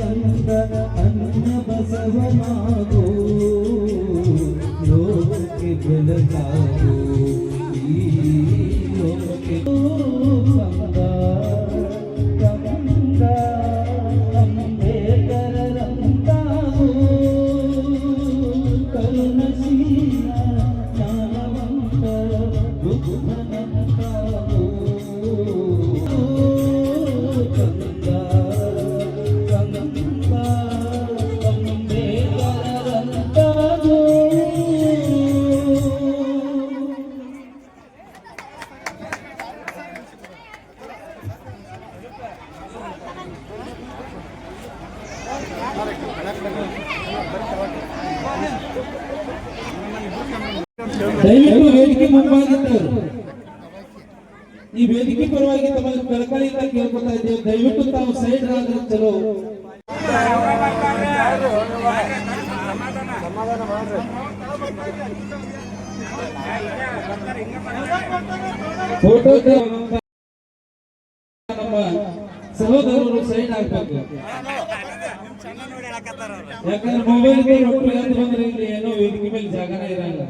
నందన అన్న బసవ మాగో లోకకి ದಯವಿಟ್ಟು ತಾವು ಸೈಡ್ ಫೋಟೋ ನಮ್ಮ ಸಹೋದರರು ಸೈಡ್ ಆಗ್ಬೇಕು ಯಾಕಂದ್ರೆ ಮೊಬೈಲ್ ಇಲ್ಲಿ ಏನೋ ವೇದಿಕೆ ಮೇಲೆ ಜಾಗನೇ ಇರಲ್ಲ.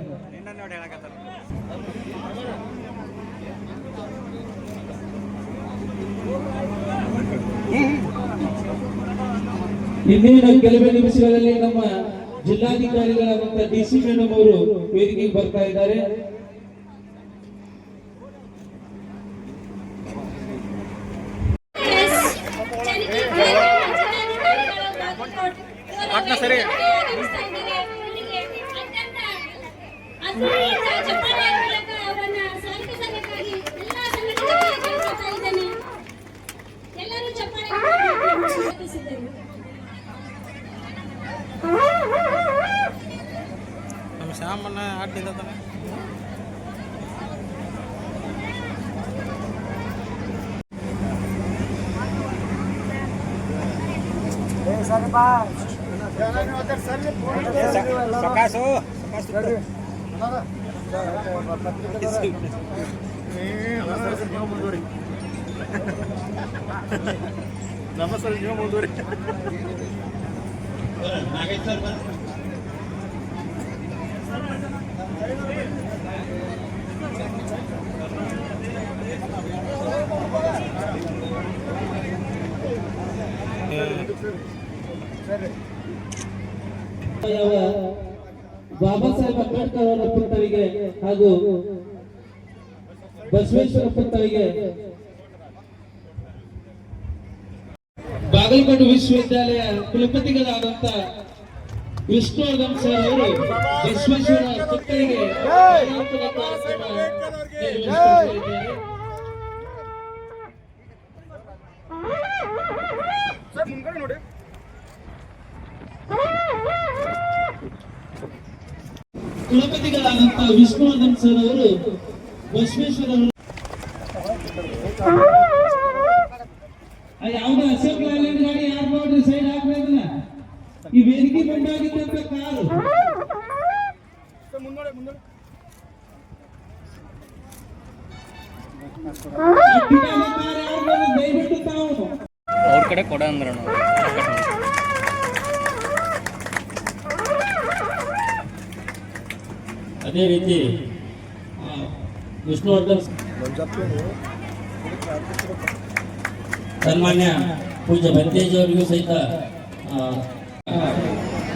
ಇನ್ನೇನು ಕೆಲವೇ ನಿಮಿಷಗಳಲ್ಲಿ ನಮ್ಮ ಜಿಲ್ಲಾಧಿಕಾರಿಗಳಾದಂತ ಡಿ ಸಿ ಮೇಡಮ್ ಅವರು ವೇದಿಕೆಗೆ ಬರ್ತಾ ಇದ್ದಾರೆ. ಸರಿ. ಎಲ್ಲರೂ ಚಪ್ಪಾಳೆ ನಮ್ಮ ಶ್ಯಾಮಣ್ಣ ಆಡ್ಲಿಲ್ಲ ತಾನೆ ಸಕಾಸು ನಮಸ್ಕಾರ ನೀವು ಮುಂದುವರಿ. ಯಾವ ಬಾಬಾ ಸಾಹೇಬ್ ಅಂಬೇಡ್ಕರ್ ಅವರ ಪುತ್ರರಿಗೆ ಹಾಗೂ ಬಸವೇಶ್ವರ ಪುತ್ರರಿಗೆ ಬಾಗಲಕೋಟೆ ವಿಶ್ವವಿದ್ಯಾಲಯ ಕುಲಪತಿಗಳಾದಂತ ವಿಷ್ಣುವರ್ಧನ್ ಸರ್ ಅವರು ಬಸವೇಶ್ವರ ನೆರವೇರಿಸಿಕೊಡಲಿದ್ದಾರೆ. ಕುಲಪತಿಗಳಾದಂತ ವಿಷ್ಣುವರ್ಧನ್ ಸರ್ ಅವರು ಬಸವೇಶ್ವರ ಯಾವುದೇ ಯಾವ್ದು ಅಶೋಕ್ ಈ ವೇದಿಕೆ ಬಂದಾಗಿದ್ದಂತ ಕಾರು. ದಯವಿಟ್ಟು ತಾವು ಅವ್ರ ಕಡೆ ಕೊಡ ಅಂದ್ರ ಅದೇ ರೀತಿ ವಿಷ್ಣುವರ್ಧನ್ ಸನ್ಮಾನ್ಯ ಪೂಜ್ಯ ಭಂತೇಜ್ ಅವರಿಗೂ ಸಹಿತ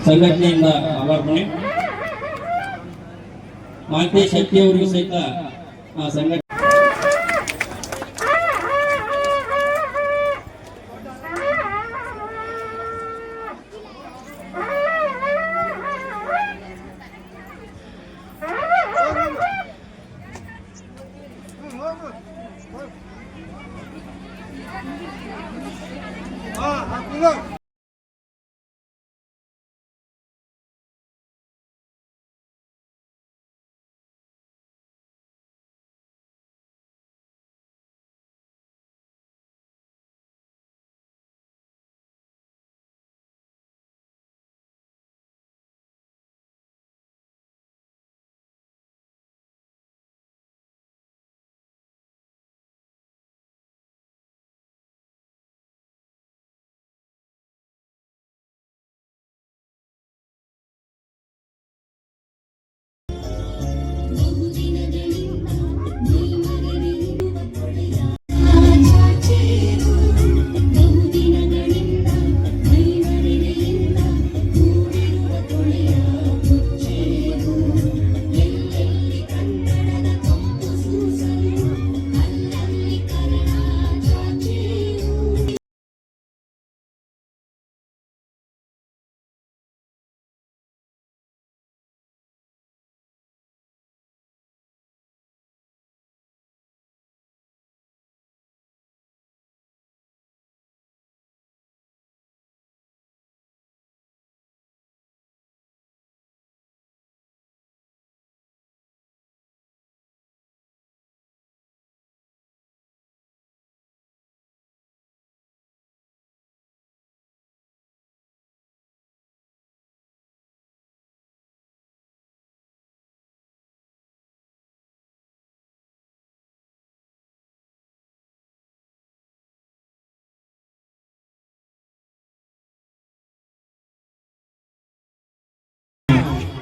ಸಂಘಟನೆಯಿಂದ ಅವಾರ್ಪಣೆ ಮಾಂತೇಶ್ ಶೆಟ್ಟಿ ಅವರಿಗೂ ಸಹಿತ ಆ, ಸಂಘಟನೆ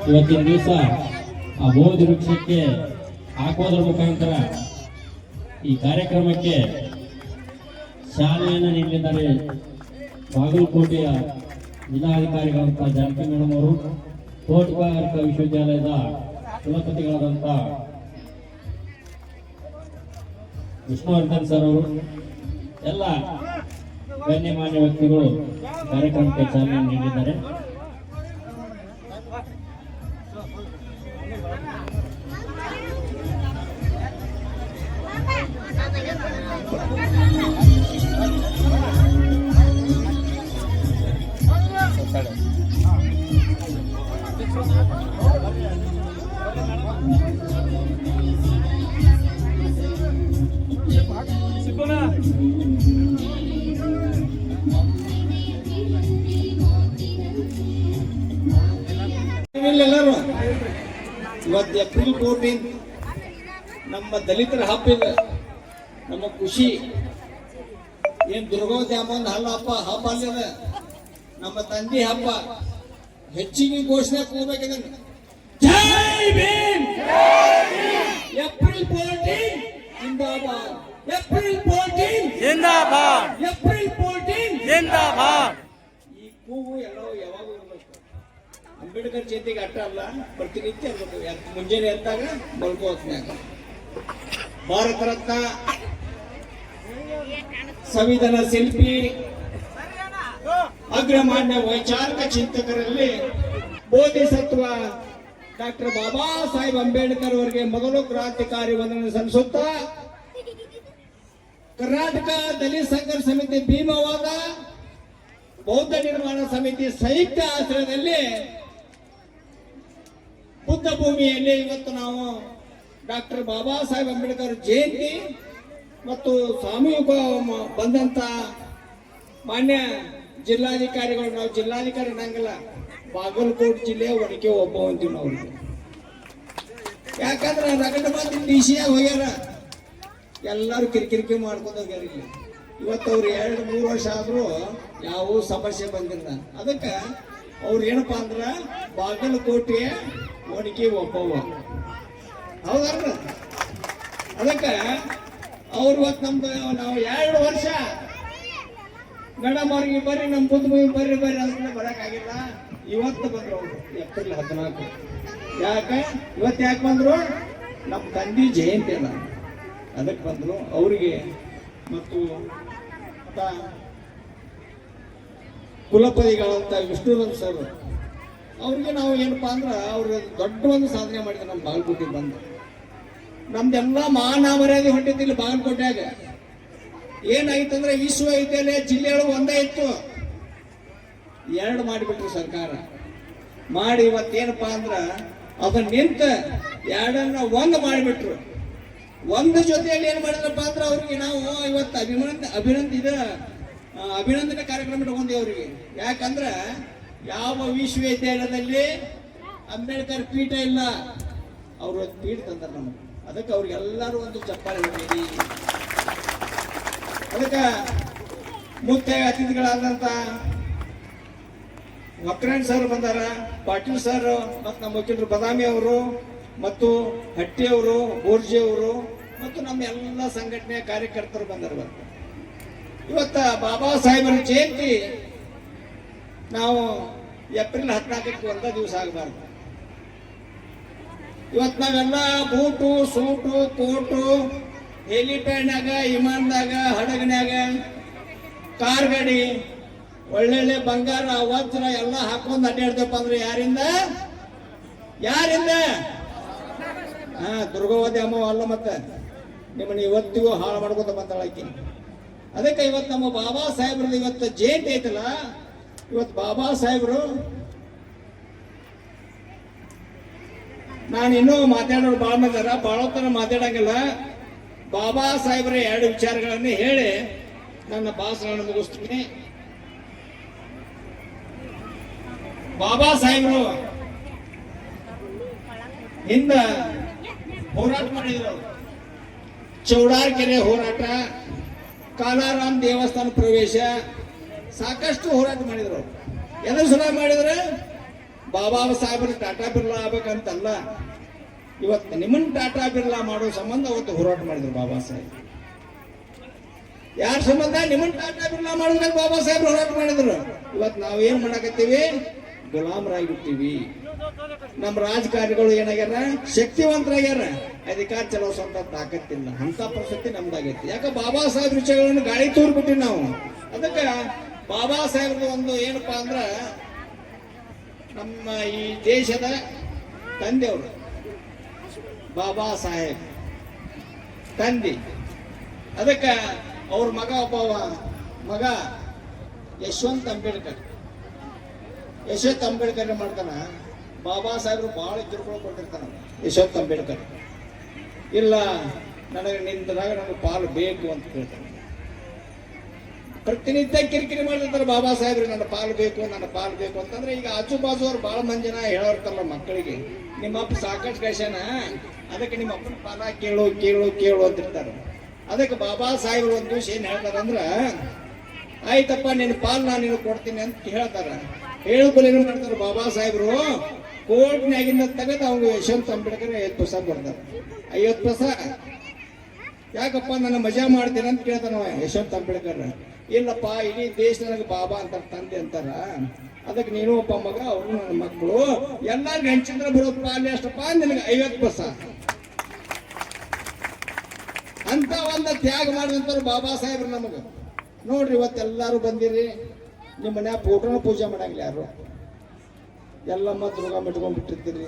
ಇವತ್ತಿನ ದಿವಸ ಆ ಬೋಧಿ ವೃಕ್ಷಕ್ಕೆ ಹಾಕೋದ್ರ ಮುಖಾಂತರ ಈ ಕಾರ್ಯಕ್ರಮಕ್ಕೆ ಶಾಲೆಯನ್ನು ನೀಡಿದ್ದಾರೆ ಬಾಗಲಕೋಟೆಯ ಜಿಲ್ಲಾಧಿಕಾರಿಗಳಂತ ಜಾನಕಿ ಮೇಡಮ್ ಅವರು ತೋಟಗಾರಿಕಾ ವಿಶ್ವವಿದ್ಯಾಲಯದ ಕುಲಪತಿಗಳಾದಂಥ ವಿಷ್ಣುವರ್ಧನ್ ಸರ್ ಅವರು, ಎಲ್ಲ ಗಣ್ಯಮಾನ್ಯ ವ್ಯಕ್ತಿಗಳು ಕಾರ್ಯಕ್ರಮಕ್ಕೆ ಚಾಲನೆ ನೀಡಿದ್ದಾರೆ ಏಪ್ರಿಲ್ ಫೋರ್ಟೀನ್ ನಮ್ಮ ದಲಿತರ ಹಬ್ಬ ಇದೆ ನಮ್ಮ ಖುಷಿ ಏನು ದುರ್ಗೋ ದ್ಯಾಮನ್ ಹಲ್ಲ ಹಬ್ಬ ಹಬ್ಬ ಅಲ್ಲದ ನಮ್ಮ ತಂದೆ ಹಬ್ಬ ಹೆಚ್ಚಿಗೆ ಘೋಷಣೆ ಕೂಗ್ಬೇಕಿದೆ ಜೈ ಭೀಮ್! ಏಪ್ರಿಲ್ ಫೋರ್ಟೀನ್ ಜಿಂದಾಬಾದ್. ಏಪ್ರಿಲ್ ಫೋರ್ಟೀನ್ ಜಿಂದಾಬಾದ್. April fourteen. ಜಿಂದಾಬಾದ್. ಈ ಕೂಗು ಎಲ್ಲೋ ಯಾವಾಗ ಅಂಬೇಡ್ಕರ್ ಜಯಂತಿಗೆ ಅಟ್ಟ ಅಲ್ಲ, ಪ್ರತಿನಿತ್ಯ ಮುಂಜಾನೆ ಎದ್ದಾಗ ಮಲ್ಕೋ ಹೊತ್ನ್ಯಾಗ ಭಾರತ ರತ್ನ, ಸಂವಿಧಾನ ಶಿಲ್ಪಿ, ಅಗ್ರಮಾನ್ಯ ವೈಚಾರಿಕ ಚಿಂತಕರಲ್ಲಿ ಬೋಧಿಸತ್ವ ಡಾಕ್ಟರ್ ಬಾಬಾ ಸಾಹೇಬ್ ಅಂಬೇಡ್ಕರ್ ಅವರಿಗೆ ಮೊದಲು ಕ್ರಾಂತಿಕಾರಿ ವಂದನೆ ಸಲ್ಲಿಸುತ್ತಾ, ಕರ್ನಾಟಕ ದಲಿತ ಸಂಘರ್ಷ ಸಮಿತಿ ಭೀಮವಾದ ಬೌದ್ಧ ನಿರ್ಮಾಣ ಸಮಿತಿ ಸಂಯುಕ್ತ ಆಶ್ರಯದಲ್ಲಿ ಬುದ್ಧ ಭೂಮಿಯಲ್ಲಿ ಇವತ್ತು ನಾವು ಡಾಕ್ಟರ್ ಬಾಬಾ ಸಾಹೇಬ್ ಅಂಬೇಡ್ಕರ್ ಜಯಂತಿ ಮತ್ತು ಸಾಮೂಹಿಕ ಬಂದಂತ ಮಾನ್ಯ ಜಿಲ್ಲಾಧಿಕಾರಿಗಳು, ನಾವು ಜಿಲ್ಲಾಧಿಕಾರಿ ಅನ್ನಂಗಿಲ್ಲ, ಬಾಗಲಕೋಟೆ ಜಿಲ್ಲೆ ಒಡಕೆ ಒಬ್ಬ ಅಂತೀವಿ ನಾವು. ಯಾಕಂದ್ರೆ ರಗಡ ಮಂದಿ ಡಿ ಹೋಗ್ಯಾರ. ಎಲ್ಲರೂ ಕಿರಿಕಿರಿಕಿ ಮಾಡ್ಕೊಂಡು ಹೋಗ್ಯಾರ ಇಲ್ಲಿ. ಇವತ್ತು ಅವ್ರು ಎರಡು, ಮೂರು ವರ್ಷ ಆದ್ರೂ ಯಾವ ಸಮಸ್ಯೆ ಬಂದಿಲ್ಲ. ಅದಕ್ಕೆ ಅವ್ರು ಏನಪ್ಪಾ ಅಂದ್ರೆ ಬಾಗಲಕೋಟೆಯ ಒಣಗಿ ಒಬ್ಬವ. ಹೌದಲ್ರ ಅದಕ್ಕೆ ಅವ್ರು ಇವತ್ತು ನಮ್ದು ನಾವು ಎರಡು ವರ್ಷ ಮೇಡಮ್ ಅವ್ರಿಗೆ ಬರ್ರಿ ನಮ್ಮ ಬುದ್ಧ ಭೂಮಿ ಬರ್ರಿ ಬರ್ರಿ ಅಂದ್ರೆ ಬರೋಕ್ಕಾಗಿಲ್ಲ. ಇವತ್ತು ಬಂದ್ರು ಅವರು. ಏಪ್ರಿಲ್ ಹದಿನಾಲ್ಕು. ಯಾಕೆ? ಇವತ್ತು ಯಾಕೆ ಬಂದರು? ನಮ್ಮ ತಂದೆ ಜಯಂತಿ ಅಲ್ಲ. ಅದಕ್ಕೆ ಬಂದರು. ಅವರಿಗೆ ಮತ್ತು ಮತ್ತ ಕುಲಪತಿಗಳಂತ ವಿಷ್ಣುವಂತ ಸರ್ ಅವ್ರಿಗೆ ನಾವು ಏನಪ್ಪಾ ಅಂದ್ರೆ ಅವ್ರು ದೊಡ್ಡ ಒಂದು ಸಾಧನೆ ಮಾಡಿದ್ರು ನಮ್ಮ ಬಾಗಲಕೋಟೆಗೆ ಬಂದು. ನಮ್ದೆಲ್ಲ ಮಾನ ಮರ್ಯಾದೆ ಹೊಂಟಿತ್ತು ಇಲ್ಲಿ ಬಾಗಲಕೋಟೆಯಾಗ. ಏನಾಯ್ತಂದ್ರೆ ವಿಶ್ವವಿದ್ಯಾಲಯ ಜಿಲ್ಲೆಯೊಳಗೆ ಒಂದೇ ಇತ್ತು. ಎರಡು ಮಾಡಿಬಿಟ್ರು ಸರ್ಕಾರ. ಮಾಡಿ ಇವತ್ತೇನಪ್ಪಾ ಅಂದ್ರೆ ಅದನ್ನ ನಿಂತ ಎರಡನ್ನ ಒಂದು ಮಾಡಿಬಿಟ್ರು. ಒಂದು ಜೊತೆಯಲ್ಲಿ ಏನು ಮಾಡಿದ್ರಪ್ಪ ಅಂದ್ರೆ ಅವ್ರಿಗೆ ನಾವು ಇವತ್ತು ಅಭಿನಂದ ಅಭಿನಂದಿದ ಅಭಿನಂದನೆ ಕಾರ್ಯಕ್ರಮ ತಗೊಂಡಿ ಅವ್ರಿಗೆ. ಯಾಕಂದ್ರ ಯಾವ ವಿಶ್ವವಿದ್ಯಾಲಯದಲ್ಲಿ ಅಂಬೇಡ್ಕರ್ ಪೀಠ ಇಲ್ಲ? ಅವರು ಪೀಠ ತಂದಾರ ನಮ್ಗೆ. ಅದಕ್ಕೆ ಅವ್ರಿಗೆಲ್ಲರೂ ಒಂದು ಚಪ್ಪಾಳೆ ಹೊಡೀರಿ. ಅದಕ್ಕೆ ಮುಖ್ಯ ಅತಿಥಿಗಳಾದಂತ ವಕ್ರಾಣ್ ಸರ್ ಬಂದಾರ, ಪಾಟೀಲ್ ಸರ್ ಮತ್ತು ನಮ್ಮ ವಕೀಲರು ಬದಾಮಿ ಅವರು ಮತ್ತು ಹಟ್ಟಿ ಅವರು, ಬೋರ್ಜಿ ಅವರು ಮತ್ತು ನಮ್ಮ ಎಲ್ಲ ಸಂಘಟನೆಯ ಕಾರ್ಯಕರ್ತರು ಬಂದಾರ ಇವತ್ತ ಬಾಬಾ ಸಾಹೇಬರ ಜಯಂತಿ ನಾವು ಏಪ್ರಿಲ್ ಹದಿನಾಲ್ಕಕ್ಕೆ ಒಂದೇ ದಿವಸ ಆಗಬಾರ್ದು. ಇವತ್ತು ನಾವೆಲ್ಲ ಬೂಟು, ಸೂಟು, ಕೋಟು, ಹೆಲಿಪ್ಯಾಡ್ನಾಗ, ವಿಮಾನದಾಗ ಹಡಗನ್ಯಾಗ ಕಾರ್ ಗಾಡಿ ಒಳ್ಳೊಳ್ಳೆ ಬಂಗಾರ, ವಜ್ರ ಎಲ್ಲ ಹಾಕೊಂಡು ಅಡ್ಡಾಡ್ತೇವಪ್ಪ ಅಂದ್ರೆ ಯಾರಿಂದ? ಯಾರಿಂದ? ಹಾ, ದುರ್ಗವತಿ ಅಮ್ಮ ಅಲ್ಲ ಮತ್ತೆ. ನಿಮ್ಮನ್ನ ಇವತ್ತಿಗೂ ಹಾಳು ಮಾಡ್ಕೊತ ಬಂದಳಕ್ಕೆ ಅದಕ್ಕೆ ಇವತ್ತು ನಮ್ಮ ಬಾಬಾ ಸಾಹೇಬ್ರದ್ದು ಇವತ್ತು ಜೇಟ್ ಐತಲ್ಲ ಇವತ್ತು ಬಾಬಾ ಸಾಹೇಬ್ರು, ನಾನು ಇನ್ನೂ ಮಾತಾಡೋರು ಭಾಳ ಮಂದಿರ ಭಾಳ ಹೊತ್ತರ ಮಾತಾಡಂಗಿಲ್ಲ. ಬಾಬಾ ಸಾಹೇಬ್ರ ಎರಡು ವಿಚಾರಗಳನ್ನು ಹೇಳಿ ನನ್ನ ಭಾಷಣ ಮುಗಿಸ್ತೀನಿ. ಬಾಬಾ ಸಾಹೇಬ್ರು, ಹಿಂದ ಹೋರಾಟ ಮಾಡಿದ್ರು. ಚೌಡಾರ್ ಕೆರೆ ಹೋರಾಟ, ಕಾಲಾರಾಮ್ ದೇವಸ್ಥಾನ ಪ್ರವೇಶ ಸಾಕಷ್ಟು ಹೋರಾಟ ಮಾಡಿದ್ರು. ಎದ್ರ ಸಲ ಮಾಡಿದ್ರೆ ಬಾಬಾ ಸಾಹೇಬರು ಟಾಟಾ ಬಿರ್ಲಾ ಆಗ್ಬೇಕಂತಲ್ಲ. ಇವತ್ತು ನಿಮ್ಮನ್ನ ಟಾಟಾ ಬಿರ್ಲಾ ಮಾಡೋ ಸಂಬಂಧ ಅವತ್ತು ಹೋರಾಟ ಮಾಡಿದ್ರು ಬಾಬಾ ಸಾಹೇಬ್. ಯಾರ ಸಂಬಂಧ? ನಿಮ್ಮನ್ನ ಟಾಟಾ ಬಿರ್ಲಾ ಮಾಡೋದಕ್ಕೆ ಬಾಬಾ ಸಾಹೇಬ್ರು ಹೋರಾಟ ಮಾಡಿದ್ರು. ಇವತ್ತು ನಾವು ಏನ್ ಮಾಡಕತ್ತೀವಿ? ಗುಲಾಮರಾಗಿರ್ತೀವಿ. ನಮ್ಮ ರಾಜಕಾರಣಿಗಳು ಏನಾಗ್ಯಾರ? ಶಕ್ತಿವಂತರಾಗ್ಯಾರ. ಅಧಿಕಾರ ಚಲೋ ಸ್ವಂತ ತಾಕತ್ತಿಲ್ಲ ಅಂತ ಪರಿಸ್ಥಿತಿ ನಮ್ದಾಗೈತಿ. ಯಾಕ ಬಾಬಾ ಸಾಹೇಬ್ ವಿಷಯಗಳನ್ನು ಗಾಳಿ ತೂರ್ಬಿಟ್ಟಿವಿ ನಾವು. ಅದಕ್ಕೆ ಬಾಬಾ ಸಾಹೇಬ್ರ ಒಂದು ಏನಪ್ಪಾ ಅಂದ್ರೆ ನಮ್ಮ ಈ ದೇಶದ ತಂದೆಯವರು. ಬಾಬಾ ಸಾಹೇಬ್. ತಂದೆ. ಅದಕ್ಕೆ ಅವ್ರ ಮಗ ಒಬ್ಬ ಮಗ ಯಶವಂತ್ ಅಂಬೇಡ್ಕರ್. ಯಶವಂತ್ ಅಂಬೇಡ್ಕರ್ ಮಾಡ್ತಾನ? ಬಾಬಾ ಸಾಹೇಬ್ರು ಬಹಳ ಕಿರುಕುಳ ಕೊಟ್ಟಿರ್ತಾನ ಯಶವಂತ್ ಅಂಬೇಡ್ಕರ್. ಇಲ್ಲ, ನನಗೆ ನಿಂತಾಗ ನನಗೆ ಪಾಲು ಬೇಕು ಅಂತ ಕೇಳ್ತಾನೆ. ಪ್ರತಿನಿತ್ಯ ಕಿರಿಕಿರಿ ಮಾಡಿರ್ತಾರೆ ಬಾಬಾ ಸಾಹೇಬ್ರು, ನನ್ನ ಪಾಲು ಬೇಕು, ನನ್ನ ಪಾಲು ಬೇಕು ಅಂತಂದ್ರೆ ಈಗ ಆಜು ಬಾಜು ಅವ್ರು ಬಹಳ ಮಂದಿ ಜನ ಮಕ್ಕಳಿಗೆ. ನಿಮ್ಮಪ್ಪ ಸಾಕಷ್ಟು ಕಳ್ಸ್ಯಾನ ಅದಕ್ಕೆ ನಿಮ್ಮ ಅಪ್ಪನ ಪಾಲ ಕೇಳು ಕೇಳು ಕೇಳು ಅಂತಿರ್ತಾರೆ. ಅದಕ್ಕೆ ಬಾಬಾ ಸಾಹೇಬ್ರು ಒಂದು ದಿವಸ ಏನ್ ಹೇಳ್ತಾರಂದ್ರ ಆಯ್ತಪ್ಪ ನಿನ್ನ ಪಾಲು ನಾನು ನಿನಗೆ ಕೊಡ್ತೀನಿ ಅಂತ ಹೇಳ್ತಾರೆ ಹೇಳೋದ್ಮೇಲೆ ಏನು ಮಾಡ್ತಾರೆ ಬಾಬಾ ಸಾಹೇಬ್ರು? ಕೋರ್ಟ್ನಾಗಿಂದ ತೆಗೆದು ಅವ್ನು ಯಶವಂತ ಅಂಬೇಡ್ಕರ್ ಐವತ್ತು ಪೈಸಾ ಕೊಡ್ತಾರೆ. ಐವತ್ತು ಪೈಸಾ ಯಾಕಪ್ಪ, ನನ್ನ ಮಜಾ ಮಾಡ್ತೀನಿ ಅಂತ ಕೇಳ್ತಾನ ಯಶವಂತ ಅಂಬೇಡ್ಕರ್. ಇಲ್ಲಪ್ಪ, ಇಡೀ ದೇಶ ನನಗೆ ಬಾಬಾ ಅಂತ ತಂದೆ ಅಂತಾರ. ಅದಕ್ಕೆ ನೀನು ಒಬ್ಬ ಮಗ ಅವರು ನನ್ನ ಮಕ್ಕಳು. ಎಲ್ಲ ಹಂಚಿದ್ರೆ ಬರೋದಪ್ಪ ಅಲ್ಲಿ ಅಷ್ಟಪ್ಪ ನಿನಗೆ ಐವತ್ತು ಬಸ. ಅಂತ ಒಂದು ತ್ಯಾಗ ಮಾಡಿದಂತಾರೆ ಬಾಬಾ ಸಾಹೇಬ್ರು ನಮಗೆ. ನೋಡ್ರಿ ಇವತ್ತೆಲ್ಲರೂ ಬಂದಿರಿ. ನಿಮ್ಮ ಮನ್ಯಾಗ ಫೋಟೋನ ಪೂಜೆ ಮಾಡಂಗಿಲ್ಲ ಯಾರು? ಎಲ್ಲಮ್ಮ ದುರ್ಗಮ್ಮ ಮಿಟ್ಕೊಂಡ್ಬಿಟ್ಟಿರ್ತೀರಿ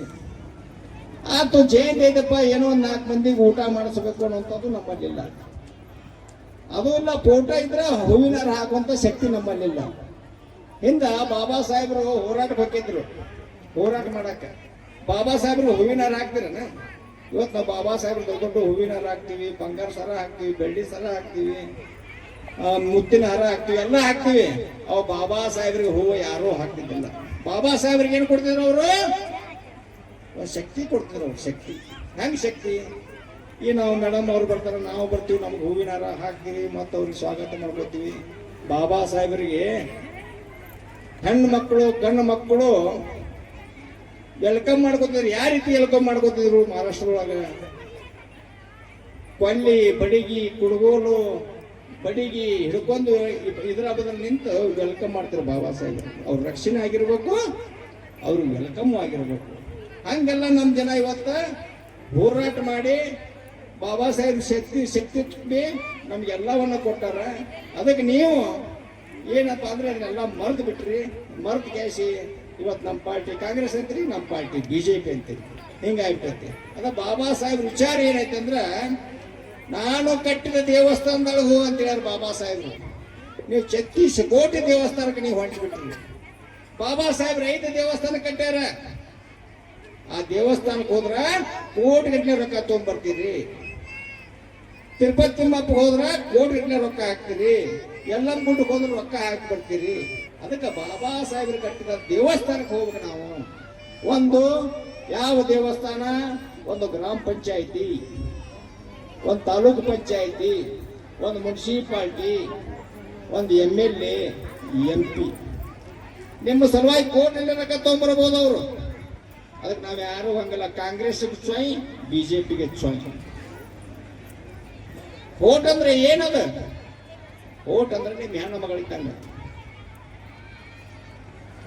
ಆತು ಜಯಂತಿ ಐತಪ್ಪ, ಏನೋ ಒಂದು ನಾಲ್ಕು ಮಂದಿಗೆ ಊಟ ಮಾಡಿಸ್ಬೇಕು ಅನ್ನೋಂಥದ್ದು ನಮ್ಮಲ್ಲಿಲ್ಲ ಅದು ಫೋಟೋ ಇದ್ರೆ ಹೂವಿನ ಹಾರ ಹಾಕುವಂತ ಶಕ್ತಿ ನಮ್ಮಲ್ಲಿಲ್ಲ. ಹಿಂದ ಬಾಬಾ ಸಾಹೇಬ್ರು ಹೋರಾಟ ಹೋಗಿದ್ರು. ಹೋರಾಟ ಮಾಡಕ್ಕ. ಬಾಬಾ ಸಾಹೇಬ್ರು ಹೂವಿನ ಹಾಕ್ತಿರನ? ಇವತ್ತು ನಾವು ಬಾಬಾ ಸಾಹೇಬ್ರು ತಗೊಂಡು ಹೂವಿನ ಹಾಕ್ತೀವಿ, ಬಂಗಾರ ಸರ ಹಾಕ್ತೀವಿ, ಬೆಳ್ಳಿ ಸರ ಹಾಕ್ತೀವಿ ಮುತ್ತಿನ ಹಾರ ಹಾಕ್ತಿವಿ, ಎಲ್ಲ ಹಾಕ್ತಿವಿ. ಅವ್ ಬಾಬಾ ಸಾಹೇಬ್ರಿಗೆ ಹೂವು ಯಾರೂ ಹಾಕ್ತಿದ್ದಿಲ್ಲ. ಬಾಬಾ ಸಾಹೇಬ್ರಿಗೆ ಏನು ಕೊಡ್ತಿದ್ರು ಅವರು? ಶಕ್ತಿ ಕೊಡ್ತಿದ್ರು ಅವ್ರು, ಶಕ್ತಿ. ಹೆಂಗೆ ಶಕ್ತಿ? ನಾವು ಮೇಡಮ್ ಅವ್ರು ಬರ್ತಾರೆ, ನಾವು ಬರ್ತೀವಿ, ನಮ್ಗೆ ಹೂವಿನ ಹಾರ ಹಾಕ್ತೀವಿ ಮತ್ತು ಅವ್ರಿಗೆ ಸ್ವಾಗತ ಮಾಡ್ಕೋತೀವಿ. ಬಾಬಾ ಸಾಹೇಬರಿಗೆ ಹೆಣ್ಣು ಮಕ್ಕಳು, ಗಂಡು ಮಕ್ಕಳು ವೆಲ್ಕಮ್ ಮಾಡ್ಕೋತಿದ್ರು. ಯಾವ ರೀತಿ ವೆಲ್ಕಮ್ ಮಾಡ್ಕೋತಿದ್ರು ಮಹಾರಾಷ್ಟ್ರ ಒಳಗೆ ಕೊಲ್ಲಿ ಬಡಿಗಿ, ಕುಡುಗೋಲು, ಬಡಿಗಿ, ಹಿಡ್ಕೊಂಡು ಇದರ ಇದ್ರ ಹಬ್ಬದಲ್ಲಿ ನಿಂತು ವೆಲ್ಕಮ್ ಮಾಡ್ತಾರೆ ಬಾಬಾ ಸಾಹೇಬರು. ಅವ್ರ ರಕ್ಷಣೆ ಆಗಿರ್ಬೇಕು ಅವ್ರಿಗೆ ವೆಲ್ಕಮ್ ಆಗಿರ್ಬೇಕು. ಹಂಗೆಲ್ಲ ನಮ್ಮ ಜನ ಇವತ್ತು ಹೋರಾಟ ಮಾಡಿ ಬಾಬಾ ಸಾಹೇಬ್ ಶಕ್ತಿ ಶಕ್ತಿ ತುಂಬಿ ನಮ್ಗೆಲ್ಲವನ್ನ ಕೊಟ್ಟಾರ. ಅದಕ್ಕೆ ನೀವು ಏನಪ್ಪ ಅಂದ್ರೆ ಅದನ್ನೆಲ್ಲ ಮರೆತು ಬಿಟ್ರಿ. ಮರೆತು ಕ್ಯಾಸಿ ಇವತ್ತು ನಮ್ಮ ಪಾರ್ಟಿ ಕಾಂಗ್ರೆಸ್ ಅಂತೀರಿ ನಮ್ಮ ಪಾರ್ಟಿ ಬಿಜೆಪಿ ಅಂತೀರಿ. ಹಿಂಗಾಗ್ಬಿಟ್ಟೈತಿ ಅದ ಬಾಬಾ ಸಾಹೇಬ್ ವಿಚಾರ ಏನೈತೆ ಅಂದ್ರೆ, ನಾನು ಕಟ್ಟಿದ ದೇವಸ್ಥಾನದೊಳಗೆ ಹೋಗು ಅಂತ ಬಾಬಾ ಸಾಹೇಬ್ರು. ನೀವು ಛತ್ತೀಸ್ ಕೋಟಿ ದೇವಸ್ಥಾನಕ್ಕೆ ನೀವು ಹೊಂಟ್ಬಿಟ್ರಿ ಬಾಬಾ ಸಾಹೇಬ್ ರೈತ ದೇವಸ್ಥಾನ ಕಟ್ಟ್ಯಾರ. ಆ ದೇವಸ್ಥಾನಕ್ಕೆ ಹೋದ್ರ ಕೋಟಿ ಗಟ್ಟಲೆ ರೊಕ್ಕ ತಗೊಂಡ್ಬರ್ತೀರಿ ತಿರುಪತಿ ತಿಮ್ಮಪ್ಪ ಹೋದ್ರ ಕೋಟಿ ಗಟ್ಟಲೆ ರೊಕ್ಕ ಹಾಕ್ತೀರಿ. ಎಲ್ಲಮ್ಮ ಗುಡ್ಡಕ್ಕೆ ಹೋದ್ರೆ ರೊಕ್ಕ ಹಾಕಿ ಅದಕ್ಕೆ ಬಾಬಾ ಸಾಹೇಬ್ರ ಕಟ್ಟಿದ ದೇವಸ್ಥಾನಕ್ಕೆ ಹೋಗ್ಬೇಕು ನಾವು. ಒಂದು ಯಾವ ದೇವಸ್ಥಾನ? ಒಂದು ಗ್ರಾಮ ಪಂಚಾಯಿತಿ, ಒಂದು ತಾಲೂಕು ಪಂಚಾಯಿತಿ, ಒಂದು ಮುನ್ಸಿಪಾಲ್ಟಿ, ಒಂದು M L A, M P. ನಿಮ್ಮ ಸಲುವಾಗಿ ಕೋರ್ಟಲ್ಲಿ ರೊಕ್ಕ ತಗೊಂಡ್ಬರ್ಬೋದು ಅವರು. ಅದಕ್ಕೆ ನಾವು ಯಾರು ಹಂಗಲ್ಲ ಕಾಂಗ್ರೆಸ್ಗೆ ಚೊಯ್ ಬಿಜೆಪಿಗೆ ಚೊಯ್ ಓಟ್ ಅಂದ್ರೆ ಏನದ? ಓಟ್ ಅಂದ್ರೆ ನಿಮ್ಮ ಹೆಣ್ಣು ಮಗಳಿದ್ದಂಗ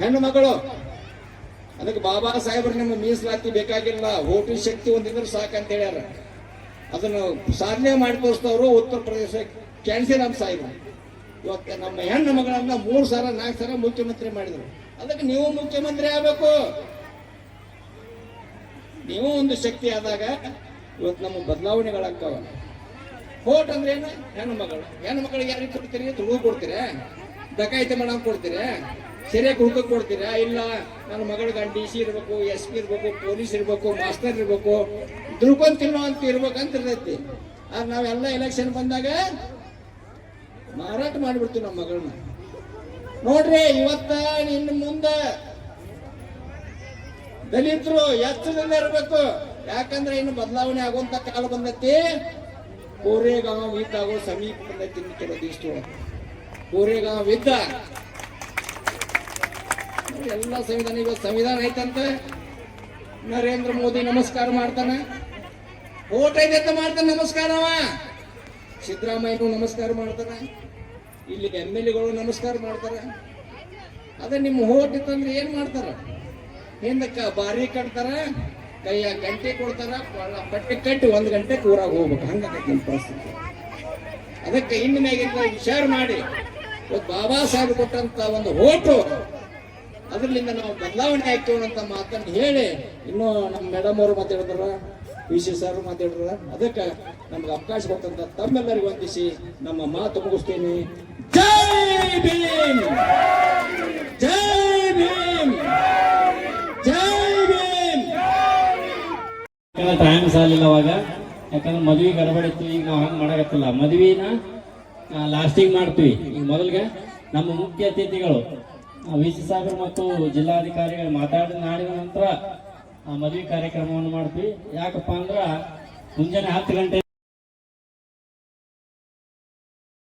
ಹೆಣ್ಣು ಮಗಳು, ಅದಕ್ಕೆ ಬಾಬಾ ಸಾಹೇಬ್ರು ನಿಮ್ಮ ಮೀಸಲಾತಿ ಬೇಕಾಗಿಲ್ಲ, ಓಟಿನ ಶಕ್ತಿ ಒಂದಿದ್ರೆ ಸಾಕಂತ ಹೇಳ್ಯಾರ ಅದನ್ನು ಸಾಧನೆ ಮಾಡಿ ತೋರಿಸ್ತವ್ರು ಉತ್ತರ ಪ್ರದೇಶ ಕ್ಯಾನ್ಸಿರಾಮ್ ಸಾಹೇಬ್ರು. ಇವತ್ತು ನಮ್ಮ ಹೆಣ್ಣು ಮಗಳನ್ನ ಮೂರು ಸಾವಿರ ನಾಲ್ಕು ಸಾವಿರ ಮುಖ್ಯಮಂತ್ರಿ ಮಾಡಿದ್ರು. ಅದಕ್ಕೆ ನೀವು ಮುಖ್ಯಮಂತ್ರಿ ಆಗ್ಬೇಕು. ನೀವು ಒಂದು ಶಕ್ತಿ ಆದಾಗ ಇವತ್ತು ನಮ್ಮ ಬದಲಾವಣೆಗಳಾಗ್ತಾವ. ಹೋಟ್ ಅಂದ್ರೆ ಏನು? ಹೆಣ್ಣು ಮಗಳು. ಹೆಣ್ಣು ಮಗಳಿಗೆ ಯಾರಿಗೆ ಕೊಡ್ತೀರಿ? ತುಳು ಕೊಡ್ತೀರಾ? ಡಕಾಯಿತಿ ಮಾಡ ಕೊಡ್ತೀರಾ? ಸರಿಯಾಗಿ ಹುಡುಕ ಕೊಡ್ತೀರಾ? ಇಲ್ಲ, ನನ್ನ ಮಗಳಿಗೆ ಡಿ ಸಿ ಇರ್ಬೇಕು, ಎಸ್ ಪಿ ಇರ್ಬೇಕು, ಪೊಲೀಸ್ ಇರ್ಬೇಕು, ಮಾಸ್ಟರ್ ಇರ್ಬೇಕು. ದುಡ್ಕೊಂಡ್ ತಿನ್ನೋ ಅಂತ ಇರ್ಬೇಕಂತ ಇರ್ತೈತಿ. ಆದ್ರೆ ನಾವೆಲ್ಲ ಎಲೆಕ್ಷನ್ ಬಂದಾಗ ಮಾರಾಟ ಮಾಡಿಬಿಡ್ತೀವಿ ನಮ್ಮ ಮಗಳನ್ನ. ನೋಡ್ರಿ, ಇವತ್ತ ಇನ್ನು ಮುಂದೆ ದಲಿತರು ಎಚ್ಚರದಿಂದ ಇರಬೇಕು. ಯಾಕಂದ್ರೆ ಇನ್ನು ಬದಲಾವಣೆ ಆಗುವಂತ ಕಾಲ ಬಂದೈತಿ. ಕೋರೆಗಾಂವ್ ಇದ್ದಾಗೋ ಸಮೀಪ ಬಂದೈತಿ ಕೆಲವು ಕೋರೆಗಾಂವ್ ಇದ್ದ ಎಲ್ಲ ಸಂವಿಧಾನ ಇವತ್ತು ಸಂವಿಧಾನ ಐತಂತೆ. ನರೇಂದ್ರ ಮೋದಿ ನಮಸ್ಕಾರ ಮಾಡ್ತಾನೆ. ಓಟ್ ಐತೆ ಅಂತ ಮಾಡ್ತಾನೆ ನಮಸ್ಕಾರವ ಸಿದ್ದರಾಮಯ್ಯನು ನಮಸ್ಕಾರ ಮಾಡ್ತಾನೆ. ಇಲ್ಲಿ ಎಂ ಎಲ್ ಎಗಳು ನಮಸ್ಕಾರ ಮಾಡ್ತಾರೆ. ಅದೇ ನಿಮ್ಮ ಹೋಟ್ ಇತ್ತಂದ್ರೆ ಏನ್ ಮಾಡ್ತಾರ? ಹಿಂದಕ್ಕ ಬಾರಿ ಕಟ್ತಾರ. ಕೈಯ ಗಂಟೆ ಕೊಡ್ತಾರ ಬಟ್ಟೆ ಕಟ್ಟಿ ಒಂದು ಗಂಟೆ ಊರಾಗ ಹೋಗ್ಬೇಕು. ಹಂಗಾಗೈತಿ ಪರಿಸ್ಥಿತಿ. ಅದಕ್ಕೆ ಹಿಂದಿನಾಗಿಂದ ವಿಚಾರ ಮಾಡಿ. ಬಾಬಾ ಸಾಹೇಬ್ ಕೊಟ್ಟಂತ ಒಂದು ಹೋಟು ಅದರಿಂದ ನಾವು ಬದಲಾವಣೆ ಅಂತ ಮಾತನ್ನು ಹೇಳಿ, ಇನ್ನು ನಮ್ಮ ಮೇಡಮ್ ಅವರು ಮಾತಾಡಿದ್ರ ವಿ ಸಿ ಸರ್ ಮಾತಾಡಿದ್ರ ಅದಕ್ಕೆ ನಮ್ಗೆ ಅವಕಾಶ ಕೊಟ್ಟಂತ ತಮ್ಮೆಲ್ಲರಿಗೂ ವಂದಿಸಿ ನಮ್ಮ ಮಾತು ಮುಗಿಸ್ತೀನಿ. ಜೈ ಭೀಮ್! ಜೈ ಭೀಮ್ ಜೈ ಭೀಮ್ ಯಾಕಂದ್ರೆ ಟೈಮ್ ಸಾಲಿಲ್ಲ ಅವಾಗ. ಯಾಕಂದ್ರೆ ಮದ್ವೆ ಗಡಬಡಿತ್ತು ಈಗ ನಾವು ಹಂಗೆ ಮಾಡಕತ್ತಿಲ್ಲ. ಮದ್ವಿನ ಲಾಸ್ಟಿಗೆ ಮಾಡ್ತೀವಿ. ಈಗ ಮೊದಲಿಗೆ ನಮ್ಮ ಮುಖ್ಯ ಅತಿಥಿಗಳು ವಿ ಸಿ ಸಾಹೇಬರು ಮತ್ತು ಜಿಲ್ಲಾಧಿಕಾರಿಗಳು ಮಾತಾಡಿದ ನಾಡಿದ ನಂತರ ಆ ಮದುವೆ ಕಾರ್ಯಕ್ರಮವನ್ನು ಮಾಡ್ತೀವಿ. ಯಾಕಪ್ಪ ಅಂದ್ರೆ ಮುಂಜಾನೆ ಹತ್ತು ಗಂಟೆ